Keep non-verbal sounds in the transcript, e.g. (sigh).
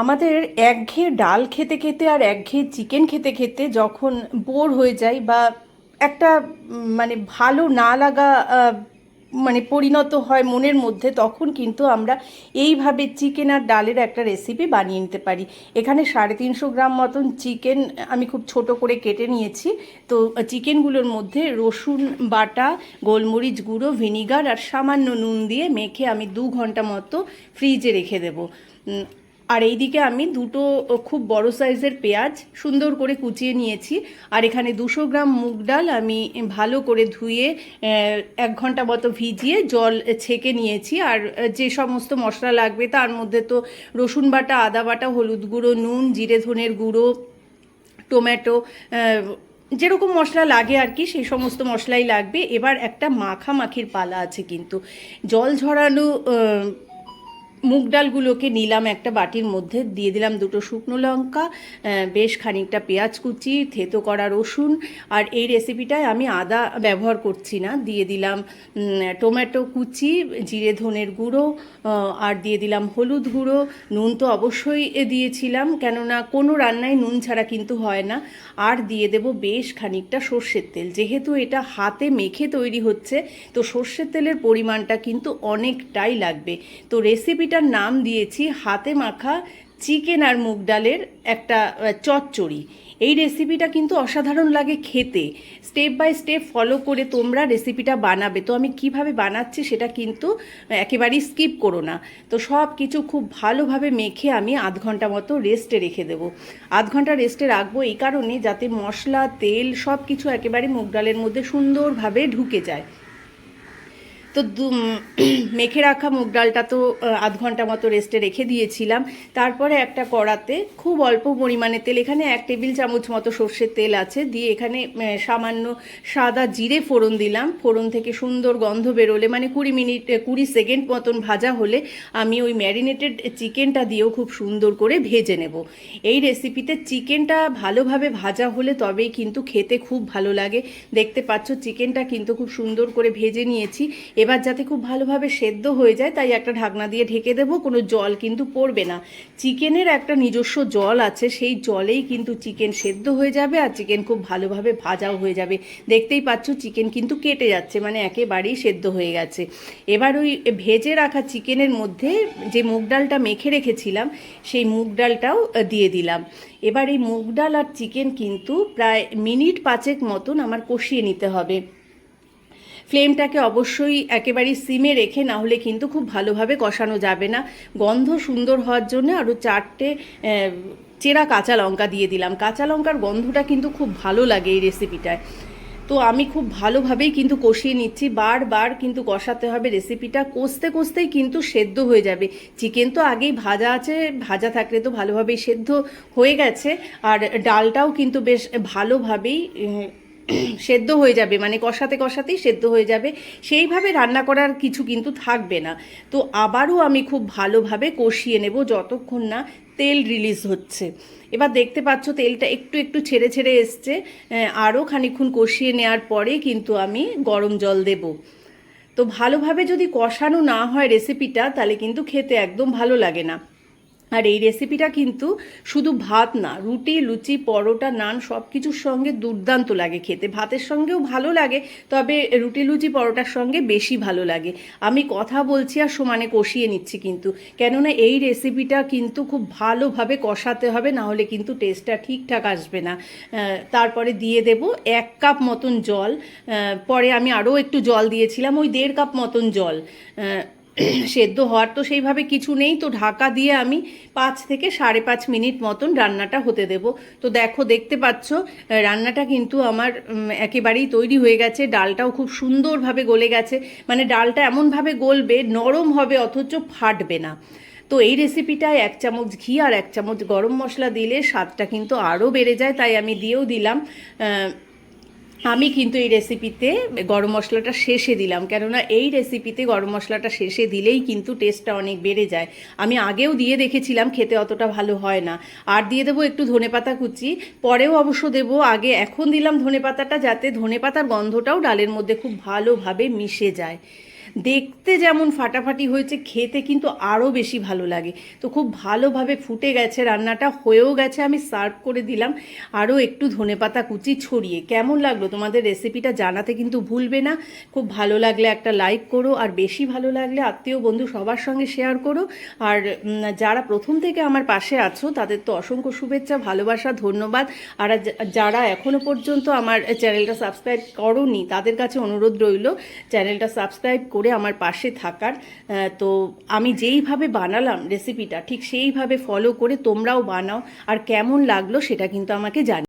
আমাদের একঘেয়ে ডাল খেতে খেতে আর একঘেয়ে চিকেন খেতে খেতে যখন বোর হয়ে যাই বা একটা মানে ভালো না লাগা মানে পরিণত হয় মনের মধ্যে, তখন কিন্তু আমরা এইভাবে চিকেন আর ডালের একটা রেসিপি বানিয়ে নিতে পারি। এখানে সাড়ে তিনশো গ্রাম মতন চিকেন আমি খুব ছোট করে কেটে নিয়েছি। তো চিকেনগুলোর মধ্যে রসুন বাটা, গোলমরিচ গুঁড়ো ভিনিগার আর সামান্য নুন দিয়ে মেখে আমি দু ঘণ্টা মতো ফ্রিজে রেখে দেবো। আর এইদিকে আমি দুটো খুব বড় সাইজের পেঁয়াজ সুন্দর করে কুচিয়ে নিয়েছি। আর এখানে দুশো গ্রাম মুগ ডাল আমি ভালো করে ধুয়ে এক ঘণ্টা মতো ভিজিয়ে জল ছেঁকে নিয়েছি। আর যে সমস্ত মশলা লাগবে তার মধ্যে তো রসুন বাটা, আদা বাটা, হলুদ গুঁড়ো, নুন, জিরে, ধনের গুঁড়ো, টমেটো যেরকম মশলা লাগে আর কি, সেই সমস্ত মশলাই লাগবে। এবার একটা মাখামাখির পালা আছে কিন্তু। জল ঝরানো মুগ ডালগুলোকে নিলাম একটা বাটির মধ্যে, দিয়ে দিলাম দুটো শুকনো লঙ্কা বেশ খানিকটা পেঁয়াজ কুচি, থেতো করা রসুন, আর এই রেসিপিটায় আমি আদা ব্যবহার করছি না। দিয়ে দিলাম টমেটো কুচি, জিরে ধনের গুঁড়ো আর দিয়ে দিলাম হলুদ গুঁড়ো। নুন তো অবশ্যই দিয়েছিলাম, কেননা কোনো রান্নায় নুন ছাড়া কিন্তু হয় না। আর দিয়ে দেব বেশ খানিকটা সর্ষের তেল। যেহেতু এটা হাতে মেখে তৈরি হচ্ছে, তো সর্ষের তেলের পরিমাণটা কিন্তু অনেকটাই লাগবে। তো রেসিপিটার নাম দিয়েছি হাতে মাখা চিকেন আর মুগ ডালের একটা চচ্চড়ি। এই রেসিপিটা কিন্তু অসাধারণ লাগে খেতে। স্টেপ বাই স্টেপ ফলো করে তোমরা রেসিপিটা বানাবে। তো আমি কীভাবে বানাচ্ছি সেটা কিন্তু একেবারেই স্কিপ করো না। তো সব কিছু খুব ভালোভাবে মেখে আমি আধ ঘণ্টা মতো রেস্টে রেখে দেবো। আধ ঘণ্টা রেস্টে রাখব এই কারণে যাতে মশলা, তেল সব কিছু একেবারে মুগ ডালের মধ্যে সুন্দরভাবে ঢুকে যায়। তো (clears throat) মেখে রাখা মুগ ডালটা তো আধ ঘণ্টা মতো রেস্টে রেখে দিয়েছিলাম। তারপরে একটা কড়াতে খুব অল্প পরিমাণে তেল, এখানে এক টেবিল চামচ মতো সর্ষের তেল আছে, দিয়ে এখানে সামান্য সাদা জিরে ফোড়ন দিলাম। ফোড়ন থেকে সুন্দর গন্ধ বেরোলে মানে কুড়ি মিনিট কুড়ি সেকেন্ড মতন ভাজা হলে আমি ওই ম্যারিনেটেড চিকেনটা দিয়েও খুব সুন্দর করে ভেজে নেব। এই রেসিপিতে চিকেনটা ভালোভাবে ভাজা হলে তবেই কিন্তু খেতে খুব ভালো লাগে। দেখতে পাচ্ছ, চিকেনটা কিন্তু খুব সুন্দর করে ভেজে নিয়েছি। এবার যাতে খুব ভালোভাবে সেদ্ধ হয়ে যায়, তাই একটা ঢাকনা দিয়ে ঢেকে দেবো, কোনো জল কিন্তু পড়বে না। চিকেনের একটা নিজস্ব জল আছে, সেই জলেই কিন্তু চিকেন সেদ্ধ হয়ে যাবে আর চিকেন খুব ভালোভাবে ভাজাও হয়ে যাবে। দেখতেই পাচ্ছ, চিকেন কিন্তু কেটে যাচ্ছে মানে একেবারেই সেদ্ধ হয়ে গেছে। এবার ওই ভেজে রাখা চিকেনের মধ্যে যে মুগ ডালটা মেখে রেখেছিলাম, সেই মুগ ডালটাও দিয়ে দিলাম। এবার এই মুগ ডাল আর চিকেন কিন্তু প্রায় মিনিট পাঁচেক মতন আমার কষিয়ে নিতে হবে। ফ্লেমটাকে অবশ্যই একেবারেই সিমে রেখে, না হলে কিন্তু খুব ভালোভাবে কষানো যাবে না। গন্ধ সুন্দর হওয়ার জন্য আরও চারটে চেরা কাঁচা লঙ্কা দিয়ে দিলাম। কাঁচা লঙ্কার গন্ধটা কিন্তু খুব ভালো লাগে এই রেসিপিটায়। তো আমি খুব ভালোভাবেই কিন্তু কষিয়ে নিচ্ছি। বারবার কিন্তু কষাতে হবে রেসিপিটা। কষতে কষতেই কিন্তু সেদ্ধ হয়ে যাবে। চিকেন তো আগেই ভাজা আছে, ভাজা থাকলে তো ভালোভাবেই সেদ্ধ হয়ে গেছে। আর ডালটাও কিন্তু বেশ ভালোভাবেই সেদ্ধ হয়ে যাবে মানে কষাতে কষাতেই সেদ্ধ হয়ে যাবে। সেইভাবে রান্না করার কিছু কিন্তু থাকবে না। তো আবারও আমি খুব ভালোভাবে কষিয়ে নেব যতক্ষণ না তেল রিলিজ হচ্ছে। এবার দেখতে পাচ্ছ তেলটা একটু একটু ছেড়ে ছেড়ে এসছে। আরও খানিক্ষণ কষিয়ে নেওয়ার পরে কিন্তু আমি গরম জল দেব। তো ভালোভাবে যদি কষানো না হয় রেসিপিটা তাহলে কিন্তু খেতে একদম ভালো লাগে না। আর এই রেসিপিটা কিন্তু শুধু ভাত না, রুটি, লুচি, পরোটা, নান সব কিছুর সঙ্গে দুর্দান্ত লাগে খেতে। ভাতের সঙ্গেও ভালো লাগে, তবে রুটি, লুচি, পরোটার সঙ্গে বেশি ভালো লাগে। আমি কথা বলছি আর সমানে কষিয়ে নিচ্ছি কিন্তু। কেননা এই রেসিপিটা কিন্তু খুব ভালোভাবে কষাতে হবে না হলে কিন্তু টেস্টটা ঠিকঠাক আসবে না। তারপরে দিয়ে দেব এক কাপ মতন জল। পরে আমি আরও একটু জল দিয়েছিলাম, ওই দেড় কাপ মতন জল। সেদ্ধ হওয়ার তো সেইভাবে কিছু নেই, তো ঢাকা দিয়ে আমি পাঁচ থেকে সাড়ে পাঁচ মিনিট মতন রান্নাটা হতে দেব। তো দেখো, দেখতে পাচ্ছ, রান্নাটা কিন্তু আমার একেবারেই তৈরি হয়ে গেছে, ডালটাও খুব সুন্দরভাবে গলে গেছে মানে ডালটা এমনভাবে গলবে, নরম হবে, অথচ ফাটবে না। তো এই রেসিপিটায় এক চামচ ঘি আর এক চামচ গরম মশলা দিলে স্বাদটা কিন্তু আরও বেড়ে যায়, তাই আমি দিয়েও দিলাম আমি কিন্তু এই রেসিপিতে গরম মশলাটা শেষে দিলাম, কেননা এই রেসিপিতে গরম মশলাটা শেষে দিলেই কিন্তু টেস্টটা অনেক বেড়ে যায়। আমি আগেও দিয়ে দেখেছিলাম, খেতে অতটা ভালো হয় না। আর দিয়ে দেবো একটু ধনেপাতা কুচি, পরেও অবশ্য দেব আগে এখন দিলাম ধনেপাতাটা যাতে ধনেপাতার গন্ধটাও ডালের মধ্যে খুব ভালোভাবে মিশে যায়। দেখতে যেমন ফাটাফাটি হয়েছে, খেতে কিন্তু আরও বেশি ভালো লাগে। তো খুব ভালোভাবে ফুটে গেছে রান্নাটা, হয়েও গেছে, আমি সার্ভ করে দিলাম। আরও একটু ধনেপাতা কুচি ছড়িয়ে। কেমন লাগল তোমাদের রেসিপিটা জানাতে কিন্তু ভুলবে না। খুব ভালো লাগলে একটা লাইক করো, আর বেশি ভালো লাগলে আত্মীয় বন্ধু সবার সঙ্গে শেয়ার করো। আর যারা প্রথম থেকে আমার পাশে আছো, তাদের তো অসংখ্য শুভেচ্ছা, ভালোবাসা, ধন্যবাদ। আর যারা এখনও পর্যন্ত আমার চ্যানেলটা সাবস্ক্রাইব করনি, তাদের কাছে অনুরোধ রইল, চ্যানেলটা সাবস্ক্রাইব করে আমার পাশে থাকার তো আমি যেইভাবে বানালাম রেসিপিটা ঠিক সেইভাবে ফলো করে তোমরাও বানাও, আর কেমন লাগল সেটা কিন্তু আমাকে জানি